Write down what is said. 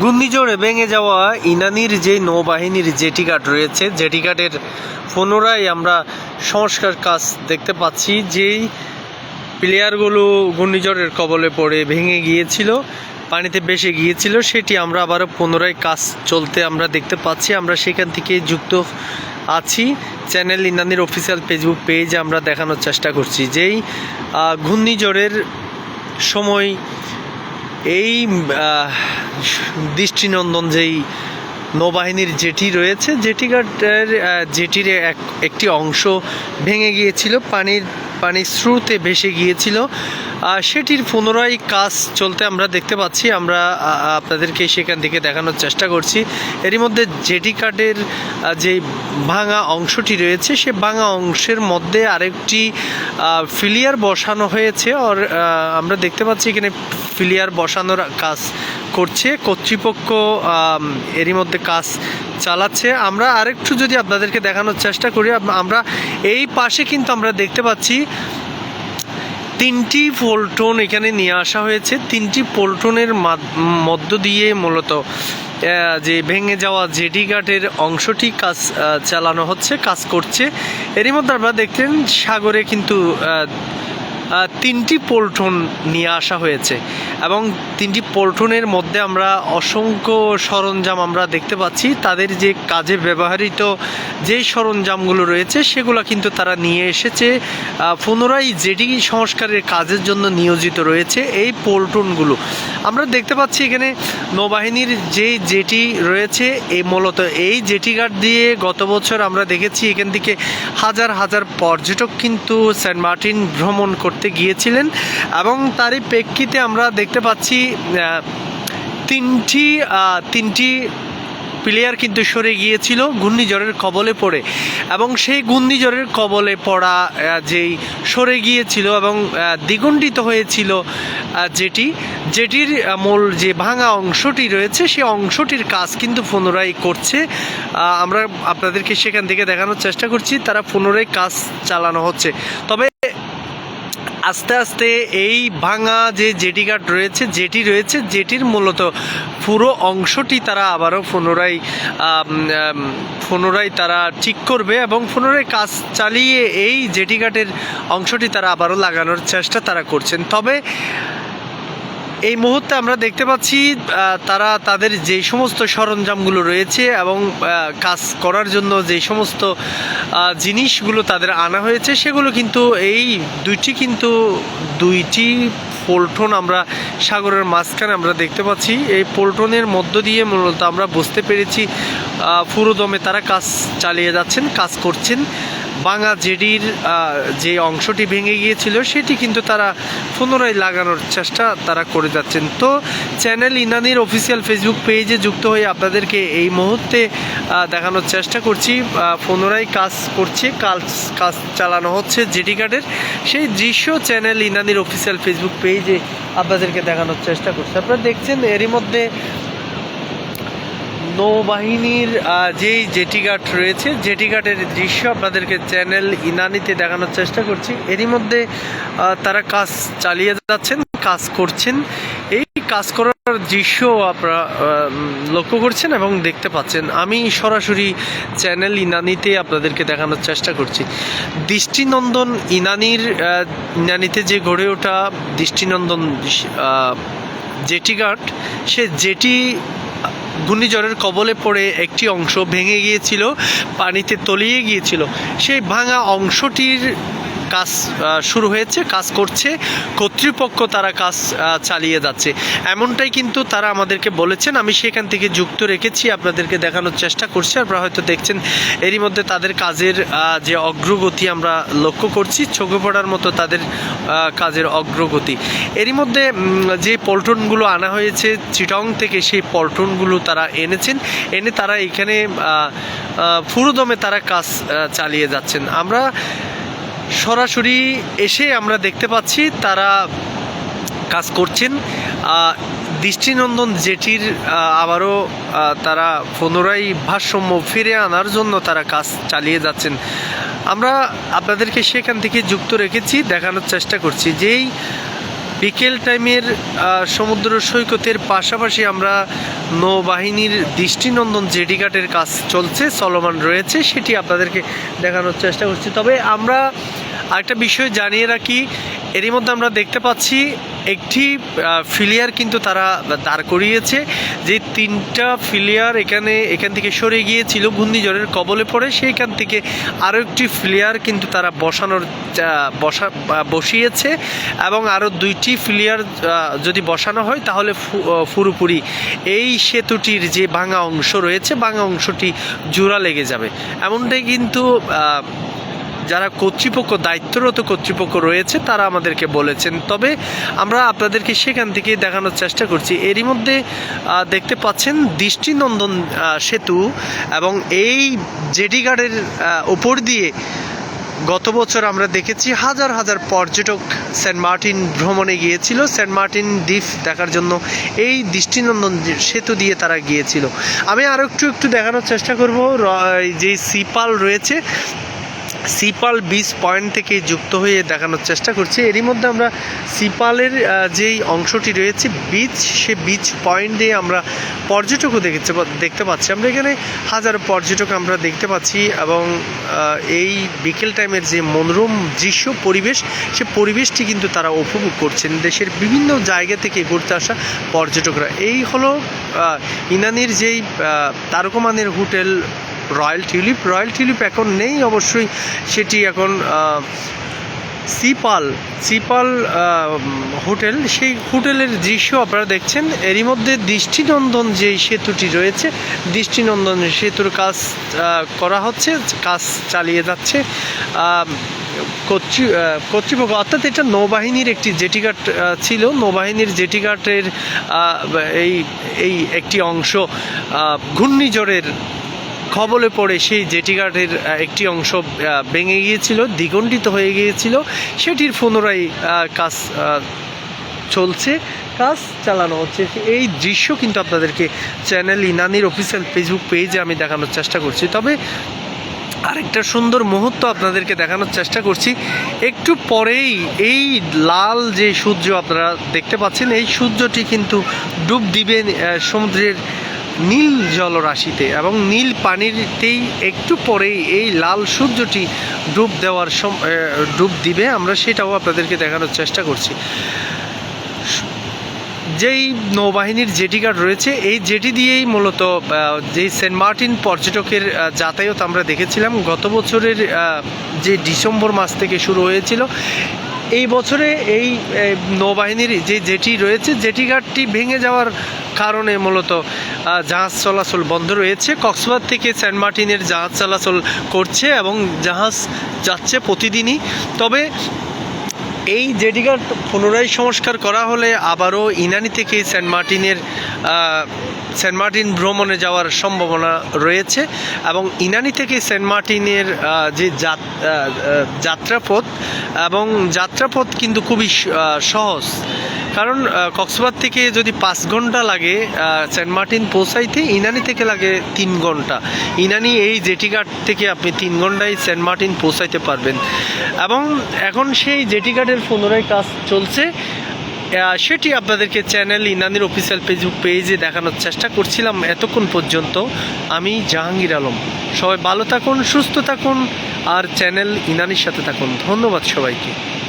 ঘূর্ণিঝড়ে ভেঙে যাওয়া ইনানির যে নৌবাহিনীর জেটিঘাট রয়েছে, জেটিঘাটের পুনরায় আমরা সংস্কার কাজ দেখতে পাচ্ছি, যেই প্লেয়ারগুলো ঘূর্ণিঝড়ের কবলে পড়ে ভেঙে গিয়েছিল, পানিতে বেসে গিয়েছিল, সেটি আমরা আবারও পুনরায় কাজ চলতে আমরা দেখতে পাচ্ছি। আমরা সেখান থেকে যুক্ত আছি। চ্যানেল ইনানির অফিসিয়াল ফেসবুক পেজে আমরা দেখানোর চেষ্টা করছি, যেই ঘূর্ণিঝড়ের সময় এই দৃষ্টিনন্দন যেই নৌবাহিনীর জেটি রয়েছে, জেটি ঘাটের জেটির এক, একটি অংশ ভেঙে গিয়েছিল, পানির পানির স্রোতে ভেসে গিয়েছিল। সেটির পুনরায় কাজ চলতে আমরা দেখতে পাচ্ছি। আমরা আপনাদেরকে সেখান থেকে দেখানোর চেষ্টা করছি। এরই মধ্যে জেটি কার্ডের যে ভাঙা অংশটি রয়েছে, সে ভাঙা অংশের মধ্যে আরেকটি ফিলিয়ার বসানো হয়েছে। আর আমরা দেখতে পাচ্ছি এখানে ফিলিয়ার বসানোর কাজ করছে। কর্তৃপক্ষ এরই মধ্যে কাজ চালাচ্ছে। আমরা আরেকটু যদি আপনাদেরকে দেখানোর চেষ্টা করি আমরা এই পাশে কিন্তু আমরা দেখতে পাচ্ছি তিনটি পোল্টন এখানে নিয়ে আসা হয়েছে। তিনটি পোল্টনের মধ্য দিয়ে মূলত যে ভেঙে যাওয়া জেডি ঘাটের অংশটি কাজ চালানো হচ্ছে, কাজ করছে। এরই মধ্যে আপনারা দেখতেন সাগরে কিন্তু তিনটি পোল্টন নিয়ে আসা হয়েছে এবং তিনটি পোল্টনের মধ্যে আমরা অসংখ্য সরঞ্জাম আমরা দেখতে পাচ্ছি। তাদের যে কাজে ব্যবহৃত যেই সরঞ্জামগুলো রয়েছে, সেগুলো কিন্তু তারা নিয়ে এসেছে। পুনরায় জেটি সংস্কারের কাজের জন্য নিয়োজিত রয়েছে এই পোল্টনগুলো। আমরা দেখতে পাচ্ছি এখানে নৌবাহিনীর যে জেটি রয়েছে এই মূলত এই জেটি ঘাট দিয়ে গত বছর আমরা দেখেছি এখান থেকে হাজার হাজার পর্যটক কিন্তু সেন্ট মার্টিন ভ্রমণ করতে গিয়েছিলেন এবং তারই প্রেক্ষিতে আমরা দেখতে পাচ্ছি তিনটি তিনটি প্লেয়ার কিন্তু সরে গিয়েছিল ঘূর্ণিঝড়ের কবলে পড়ে এবং সেই ঘূর্ণিঝড়ের কবলে পড়া যেই সরে গিয়েছিল এবং দ্বিগুণ্ডিত হয়েছিল যেটি, যেটির মূল যে ভাঙা অংশটি রয়েছে সেই অংশটির কাজ কিন্তু পুনরায় করছে। আমরা আপনাদেরকে সেখান থেকে দেখানোর চেষ্টা করছি, তারা পুনরায় কাজ চালানো হচ্ছে। তবে আস্তে আস্তে এই ভাঙা যে জেটি ঘাট রয়েছে জেটি রয়েছে জেটির মূলত পুরো অংশটি তারা আবারও পুনরায় পুনরায় তারা ঠিক করবে এবং পুনরায় কাজ চালিয়ে এই জেটি ঘাটের অংশটি তারা আবারও লাগানোর চেষ্টা তারা করছেন। তবে এই মুহূর্তে আমরা দেখতে পাচ্ছি তারা তাদের যে সমস্ত সরঞ্জামগুলো রয়েছে এবং কাজ করার জন্য যে সমস্ত জিনিসগুলো তাদের আনা হয়েছে, সেগুলো কিন্তু এই দুইটি কিন্তু, দুইটি পোল্টন আমরা সাগরের মাঝখানে আমরা দেখতে পাচ্ছি। এই পোল্টনের মধ্য দিয়ে মূলত আমরা বুঝতে পেরেছি পুরোদমে তারা কাজ চালিয়ে যাচ্ছেন, কাজ করছেন। বাঙা জেডির যে অংশটি ভেঙে গিয়েছিল, সেটি কিন্তু তারা পুনরায় লাগানোর চেষ্টা তারা করে যাচ্ছেন। তো চ্যানেল ইনানির অফিসিয়াল ফেসবুক পেজে যুক্ত হয়ে আপনাদেরকে এই মুহূর্তে দেখানোর চেষ্টা করছি। পুনরায় কাজ করছে, কাজ কাজ চালানো হচ্ছে জেডি কার্ডের। সেই দৃশ্য চ্যানেল ইনানির অফিসিয়াল ফেসবুক পেজে আপনাদেরকে দেখানোর চেষ্টা করছি। আপনারা দেখছেন, এরই মধ্যে নৌবাহিনীর যেই জেটিঘাট রয়েছে, জেটিঘাটের দৃশ্য আপনাদেরকে চ্যানেল ইনানিতে দেখানোর চেষ্টা করছি। এরই মধ্যে তারা কাজ চালিয়ে যাচ্ছেন, কাজ করছেন। এই কাজ করার দৃশ্য আপনারা লক্ষ্য করছেন এবং দেখতে পাচ্ছেন। আমি সরাসরি চ্যানেল ইনানিতে আপনাদেরকে দেখানোর চেষ্টা করছি। দৃষ্টিনন্দন ইনানির ইনানিতে যে গড়ে ওঠা দৃষ্টিনন্দন জেটিঘাট, সে জেটি ঘূর্ণিঝড়ের কবলে পড়ে একটি অংশ ভেঙে গিয়েছিল পানিতে তলিয়ে গিয়েছিল। সেই ভাঙা অংশটির কাজ শুরু হয়েছে, কাজ করছে, কর্তৃপক্ষ তারা কাজ চালিয়ে যাচ্ছে। এমনটাই কিন্তু তারা আমাদেরকে বলেছেন। আমি সেখান থেকে যুক্ত রেখেছি, আপনাদেরকে দেখানোর চেষ্টা করছি। আপনারা হয়তো দেখছেন, এরই মধ্যে তাদের কাজের যে অগ্রগতি আমরা লক্ষ্য করছি, চোখে পড়ার মতো তাদের কাজের অগ্রগতি। এরই মধ্যে যে পল্টনগুলো আনা হয়েছে, চিটং থেকে সেই পল্টনগুলো তারা এনেছেন। এনে তারা এখানে পুরোদমে তারা কাজ চালিয়ে যাচ্ছেন। আমরা সরাসরি এসে আমরা দেখতে পাচ্ছি তারা কাজ করছেন। দৃষ্টিনন্দন জেটির আবারও তারা পুনরায় ভারসাম্য ফিরে আনার জন্য তারা কাজ চালিয়ে যাচ্ছেন। আমরা আপনাদেরকে সেখান থেকে যুক্ত রেখেছি, দেখানোর চেষ্টা করছি যেই বিকেল টাইমের সমুদ্র সৈকতের পাশাপাশি আমরা নৌবাহিনীর দৃষ্টিনন্দন জেডিঘাটের কাজ চলছে, চলমান রয়েছে, সেটি আপনাদেরকে দেখানোর চেষ্টা করছি। তবে আমরা আরেকটা বিষয় জানিয়ে রাখি এরই মধ্যে আমরা দেখতে পাচ্ছি একটি ফিলিয়ার কিন্তু তারা দাঁড় করিয়েছে, যে তিনটা ফিলিয়ার এখানে, এখান থেকে সরে গিয়েছিল, ঘূর্ণিঝড়ের কবলে পড়ে, সেইখান থেকে আরও একটি ফিলিয়ার কিন্তু তারা বসানোর বসা বসিয়েছে এবং আরও দুইটি ফিলিয়ার যদি বসানো হয়, তাহলে পুরোপুরি এই সেতুটির যে ভাঙা অংশ রয়েছে, ভাঙা অংশটি জোড়া লেগে যাবে। এমনটাই কিন্তু যারা কর্তৃপক্ষ, দায়িত্বরত কর্তৃপক্ষ রয়েছে, তারা আমাদেরকে বলেছেন। তবে আমরা আপনাদেরকে সেখান থেকে দেখানোর চেষ্টা করছি। এরই মধ্যে দেখতে পাচ্ছেন দৃষ্টিনন্দন সেতু এবং এই জেডি গার্ডের উপর দিয়ে গত বছর আমরা দেখেছি হাজার হাজার পর্যটক সেন্ট মার্টিন ভ্রমণে গিয়েছিল। সেন্ট মার্টিন দ্বীপ দেখার জন্য এই দৃষ্টিনন্দন সেতু দিয়ে তারা গিয়েছিল। আমি আরও একটু একটু দেখানোর চেষ্টা করব। যে সিপাল রয়েছে সিপাল বিচ পয়েন্ট থেকে যুক্ত হয়ে দেখানোর চেষ্টা করছি। এরই মধ্যে আমরা সিপালের যেই অংশটি রয়েছে বিচ সে বিচ পয়েন্ট দিয়ে আমরা পর্যটকও দেখতে দেখতে পাচ্ছি। আমরা এখানে হাজার পর্যটক আমরা দেখতে পাচ্ছি এবং এই বিকেল টাইমের যে মনোরম দৃশ্য, পরিবেশ, সে পরিবেশটি কিন্তু তারা উপভোগ করছেন। দেশের বিভিন্ন জায়গা থেকে ঘুরতে আসা পর্যটকরা। এই হলো ইনানির যেই তারকমানের hotel royal tulip. Royal tulip এখন নেই অবশ্যই। সেটি এখন সিপাল সিপাল হোটেল। সেই হোটেলের দৃশ্য আপনারা দেখছেন। এরই মধ্যে দৃষ্টিনন্দন যে সেতুটি রয়েছে দৃষ্টিনন্দন সেতুর কাজ করা হচ্ছে, কাজ চালিয়ে যাচ্ছে। কর্তৃপক্ষ, অর্থাৎ এটা নৌবাহিনীর একটি জেটিঘাট ছিল। নৌবাহিনীর জেটিঘাটের এই এই একটি অংশ ঘূর্ণিঝড়ের খবলে পড়ে সেই জেটিঘাটের একটি অংশ ভেঙে গিয়েছিল দ্বিগণ্ডিত হয়ে গিয়েছিল। সেটির পুনরায় কাজ চলছে, কাজ চালানো হচ্ছে। এই দৃশ্য কিন্তু আপনাদেরকে চ্যানেল ইনানির অফিসিয়াল ফেসবুক পেজে আমি দেখানোর চেষ্টা করছি। তবে আরেকটা সুন্দর মুহূর্ত আপনাদেরকে দেখানোর চেষ্টা করছি। একটু পরেই এই লাল যে সূর্য আপনারা দেখতে পাচ্ছেন, এই সূর্যটি কিন্তু ডুব দিবে সমুদ্রের নীল জলরাশিতে এবং নীল পানিতেই একটু পরেই এই লাল সূর্যটি ডুব দেওয়ার ডুব দিবে। আমরা সেটাও আপনাদেরকে দেখানোর চেষ্টা করছি। যেই নৌবাহিনীর জেটি গার্ড রয়েছে, এই জেটি দিয়েই মূলত যেই সেন্ট মার্টিন পর্যটকের যাতায়াত আমরা দেখেছিলাম, গত বছরের যে ডিসেম্বর মাস থেকে শুরু হয়েছিল এই বছরে এই নৌবাহিনীর যে জেটি রয়েছে জেটি ঘাটটি ভেঙে যাওয়ার কারণে মূলত জাহাজ চলাচল বন্ধ রয়েছে। কক্সবাজার থেকে সেন্ট মার্টিনের জাহাজ চলাচল করছে এবং জাহাজ যাচ্ছে প্রতিদিনই। তবে এই জেডিঘাট পুনরায় সংস্কার করা হলে আবারও ইনানি থেকে সেন্ট মার্টিনের সেন্ট মার্টিন ভ্রমণে যাওয়ার সম্ভাবনা রয়েছে এবং ইনানি থেকে সেন্ট মার্টিনের যে যাত্রাপথ এবং যাত্রাপথ কিন্তু খুবই সহজ। কারণ কক্সবাজার থেকে যদি পাঁচ ঘণ্টা লাগে সেন্ট মার্টিন পৌঁছাইতে ইনানি থেকে লাগে তিন ঘণ্টা। ইনানি এই জেটিঘাট থেকে আপনি তিন ঘন্টায় সেন্ট মার্টিন পৌঁছাইতে পারবেন। এবং এখন সেই জেটিঘাটের পুনরায় কাজ চলছে। সেটি আপনাদেরকে চ্যানেল ইনানির অফিসিয়াল ফেসবুক পেজে দেখানোর চেষ্টা করছিলাম এতক্ষণ পর্যন্ত। আমি জাহাঙ্গীর আলম। সবাই ভালো থাকুন, সুস্থ থাকুন, আর চ্যানেল ইনানির সাথে থাকুন। ধন্যবাদ সবাইকে।